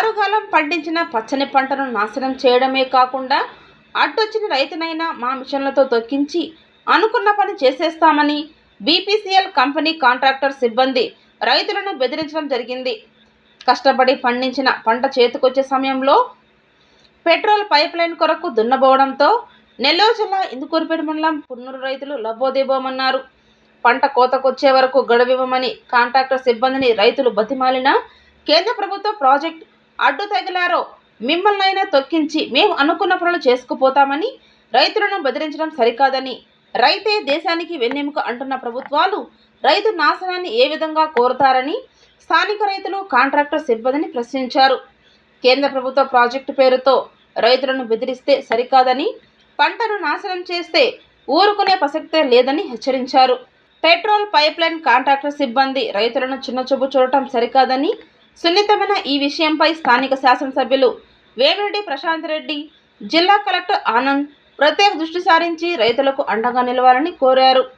ఆరుగాలం పండించిన పచ్చని పంటను నాశనం చేయడమే కాకుండా అడ్డొచ్చిన రైతునైనా మా మిషన్లతో తొక్కించి అనుకున్న పని చేసేస్తామని బీపీసీఎల్ కంపెనీ కాంట్రాక్టర్ సిబ్బంది రైతులను బెదిరించడం జరిగింది. కష్టపడి పండించిన పంట చేతికొచ్చే సమయంలో పెట్రోల్ పైప్ లైన్ కొరకు దున్నబోవడంతో నెల్లూరు జిల్లా ఇందుకూరుపేట మండలం పున్నూరు రైతులు లబ్బోదేబోమన్నారు. పంట కోతకొచ్చే వరకు గడువివ్వమని కాంట్రాక్టర్ సిబ్బందిని రైతులు బతిమాలిన కేంద్ర ప్రభుత్వ ప్రాజెక్ట్ అడ్డు తగిలారో మిమ్మల్నైనా తొక్కించి మేము అనుకున్న పనులు చేసుకుపోతామని రైతులను బెదిరించడం సరికాదని రైతే దేశానికి వెన్నెముక అంటున్న ప్రభుత్వాలు రైతు నాశనాన్ని ఏ విధంగా కోరుతారని స్థానిక రైతులు కాంట్రాక్టర్ సిబ్బందిని ప్రశ్నించారు. కేంద్ర ప్రభుత్వ ప్రాజెక్టు పేరుతో రైతులను బెదిరిస్తే సరికాదని పంటను నాశనం చేస్తే ఊరుకునే ప్రసక్తే లేదని హెచ్చరించారు. పెట్రోల్ పైప్లైన్ కాంట్రాక్టర్ సిబ్బంది రైతులను చిన్నచూపు చూడటం సరికాదని సున్నితమైన ఈ విషయంపై స్థానిక శాసనసభ్యులు వేమిరెడ్డి ప్రశాంత్ రెడ్డి జిల్లా కలెక్టర్ ఆనంద్ ప్రత్యేక దృష్టి సారించి రైతులకు అండగా నిలవాలని కోరారు.